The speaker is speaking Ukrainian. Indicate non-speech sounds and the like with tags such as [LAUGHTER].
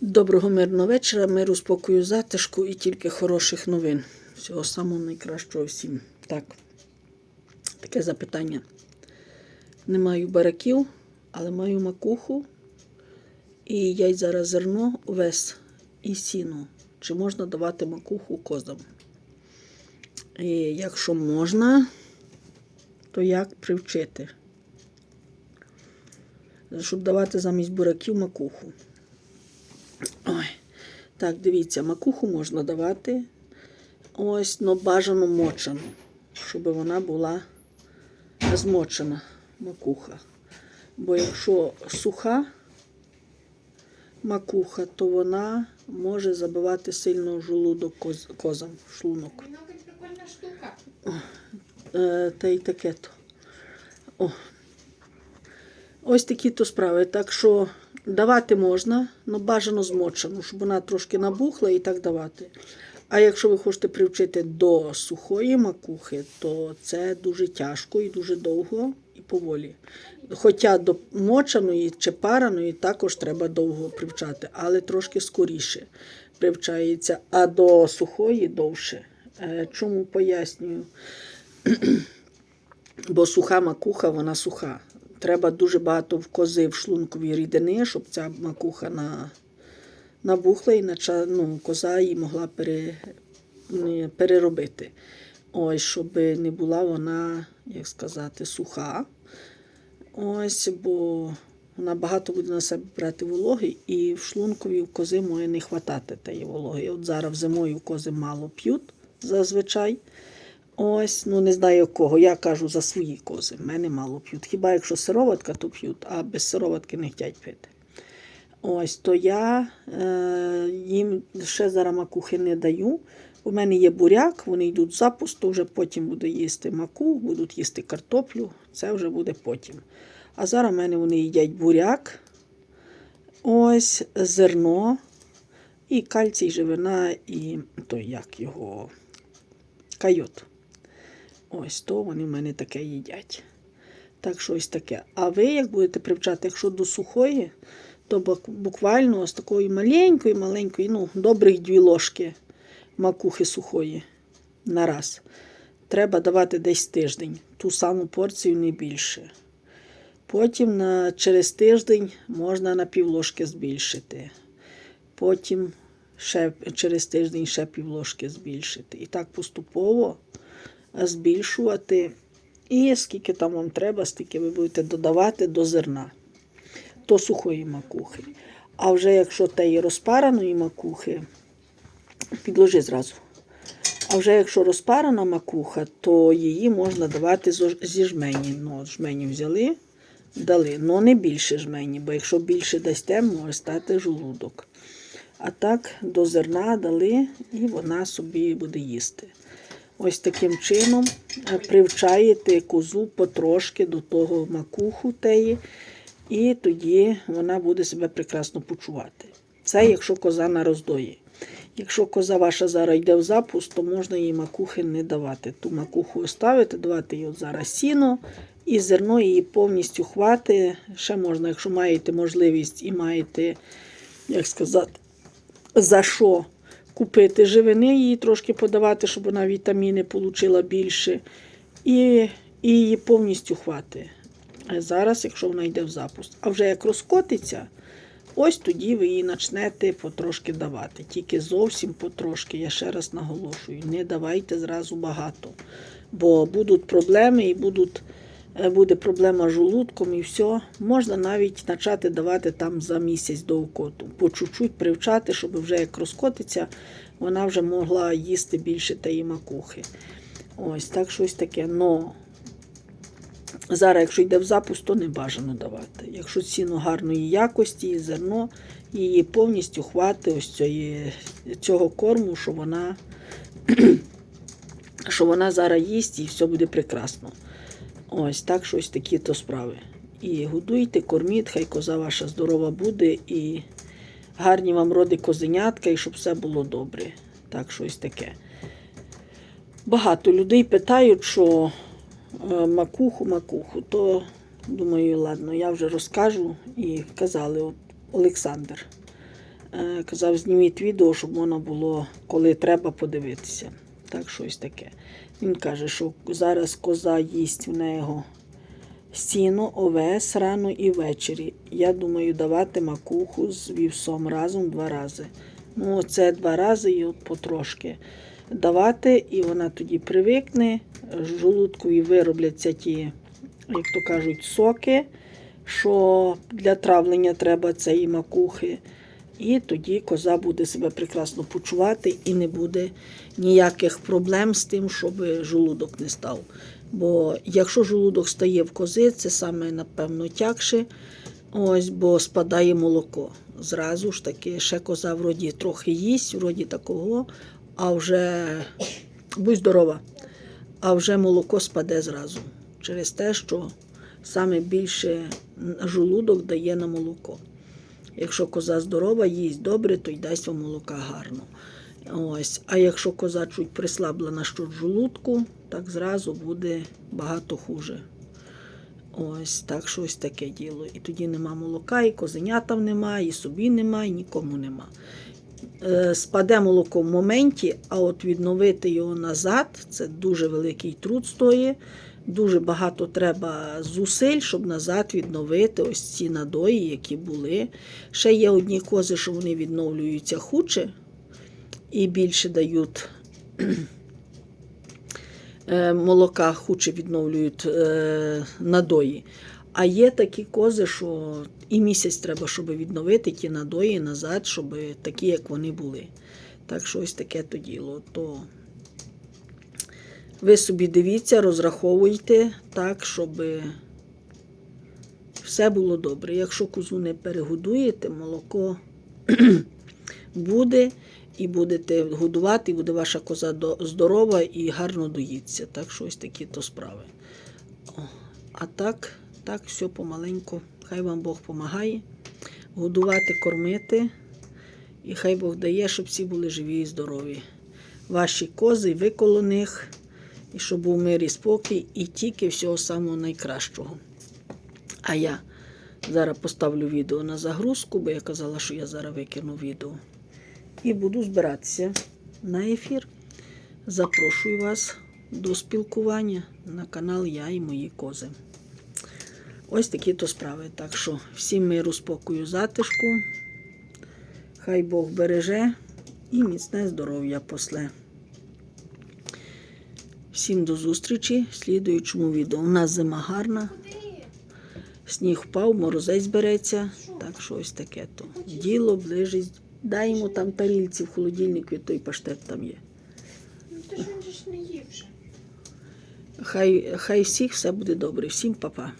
Доброго мирного вечора, миру, спокою, затишку і тільки хороших новин. Всього самого найкращого всім. Так, таке запитання. Не маю бараків, але маю макуху. І я й зараз зерно, овес і сіно. Чи можна давати макуху козам? І якщо можна, то як привчити? Щоб давати замість бураків макуху. Так, дивіться, макуху можна давати. Ось, но бажано мочану, щоб вона була змочена макуха. Бо якщо суха макуха, то вона може забивати сильно жолудок коз, козам, шлунок. Ну, штука. Е, та й таке то. О. Ось такі то справи. Так що давати можна, але бажано змочену, щоб вона трошки набухла і так давати. А якщо ви хочете привчити до сухої макухи, то це дуже тяжко і дуже довго і поволі. Хоча до мочаної чи параної також треба довго привчати, але трошки скоріше привчається, а до сухої довше. Е, Чому пояснюю? [CLEARS THROAT] Бо суха макуха, вона суха. Треба дуже багато в кози в шлункові рідини, щоб ця макуха на, набухла і нача, ну, коза її могла пере, переробити. Ось, щоб не була вона, як сказати, суха. Ось, бо вона багато буде на себе брати вологи, і в шлункові в кози може не хватати тієї вологи. От зараз зимою кози мало п'ють зазвичай. Ось, ну не знаю кого. Я кажу за свої кози. В мене мало п'ють. Хіба якщо сироватка, то п'ють, а без сироватки не хочуть пити. Ось, то я е, їм ще зараз макухи не даю. У мене є буряк, вони йдуть в запуск, то вже потім буду їсти маку, будуть їсти картоплю. Це вже буде потім. А зараз в мене вони їдять буряк, ось зерно, і кальцій, живина, і той як його кайот. Ось то вони в мене таке їдять. Так що ось таке. А ви як будете привчати, якщо до сухої, то буквально з такої маленької, маленької, ну, добрих дві ложки макухи сухої на раз. Треба давати десь тиждень. Ту саму порцію не більше. Потім на, через тиждень можна на півложки збільшити. Потім ще через тиждень ще півложки збільшити. І так поступово збільшувати. І скільки там вам треба, стільки ви будете додавати до зерна, до сухої макухи. А вже якщо теї розпараної макухи, підложи зразу. А вже якщо розпарана макуха, то її можна давати зі жмені. Ну, жмені взяли, дали. Ну не більше жмені, бо якщо більше дасте, може стати жолудок. А так до зерна дали, і вона собі буде їсти. Ось таким чином е, привчаєте козу потрошки до того макуху теї, і тоді вона буде себе прекрасно почувати. Це якщо коза на роздої. Якщо коза ваша зараз йде в запуск, то можна їй макухи не давати. Ту макуху оставити, давати їй от зараз сіно і зерно її повністю хвати. Ще можна, якщо маєте можливість і маєте, як сказати, за що купити живини, її трошки подавати, щоб вона вітаміни отримала більше. І, і її повністю хвати. Зараз, якщо вона йде в запуск. А вже як розкотиться, ось тоді ви її почнете потрошки давати. Тільки зовсім потрошки, я ще раз наголошую, не давайте зразу багато. Бо будуть проблеми і будуть, буде проблема з желудком і все. Можна навіть почати давати там за місяць до укоту. По чуть-чуть привчати, щоб вже як розкотиться, вона вже могла їсти більше тієї макухи. Ось так щось таке. Но зараз, якщо йде в запуск, то не бажано давати. Якщо ціну гарної якості, і зерно, її повністю хватить ось цієї, цього корму, що вона, [CLEARS THROAT] що вона зараз їсть і все буде прекрасно. Ось так щось такі то справи. І годуйте, корміть, хай коза ваша здорова буде, і гарні вам роди козенятка, і щоб все було добре. Так, щось таке. Багато людей питають, що е, макуху, макуху, то думаю, ладно, я вже розкажу. І казали, от Олександр. е, казав, зніміть відео, щоб воно було, коли треба подивитися. Так, щось таке. Він каже, що зараз коза їсть в нього сіно, овес рано і ввечері. Я думаю, давати макуху з вівсом разом два рази. Ну, це два рази і от потрошки давати, і вона тоді привикне. З Жолудкові виробляться ті, як то кажуть, соки, що для травлення треба цієї макухи. І тоді коза буде себе прекрасно почувати і не буде ніяких проблем з тим, щоб жолудок не став. Бо якщо жолудок стає в кози, це саме, напевно, тягше, ось, бо спадає молоко. Зразу ж таки, ще коза вроді трохи їсть, вроді такого, а вже будь здорова, а вже молоко спаде зразу. Через те, що саме більше жолудок дає на молоко. Якщо коза здорова, їсть добре, то й дасть вам молока гарно. Ось. А якщо коза чуть прислаблена щодо жолудку, так зразу буде багато хуже. Ось так щось таке діло. І тоді нема молока, і козенятам нема, і собі нема, і нікому нема. Е, Спаде молоко в моменті, а от відновити його назад це дуже великий труд стоїть. Дуже багато треба зусиль, щоб назад відновити ось ці надої, які були. Ще є одні кози, що вони відновлюються худше і більше дають [CLEARS THROAT] е, молока, худше відновлюють е, надої. А є такі кози, що і місяць треба, щоб відновити ті надої назад, щоб такі, як вони були. Так що ось таке то діло. То ви собі дивіться, розраховуйте так, щоб все було добре. Якщо козу не перегодуєте, молоко [CLEARS THROAT] буде і будете годувати, і буде ваша коза здорова і гарно доїться. Так що ось такі то справи. А так, так, все помаленьку. Хай вам Бог допомагає. Годувати, кормити. І хай Бог дає, щоб всі були живі і здорові. Ваші кози, ви коло них, і щоб був мир і спокій, і тільки всього самого найкращого. А я зараз поставлю відео на загрузку, бо я казала, що я зараз викину відео. І буду збиратися на ефір. Запрошую вас до спілкування на канал Я і мої кози. Ось такі то справи. Так що всім миру, спокою, затишку. Хай Бог береже і міцне здоров'я после. Всім до зустрічі в слідуючому відео. У нас зима гарна, сніг впав, морозець береться. Так що ось таке то. Діло ближить. Дай йому там тарільці в холодильнику, і той паштет там є. Ну то ж він ж не їв вже. Хай, хай всіх все буде добре. Всім па-па.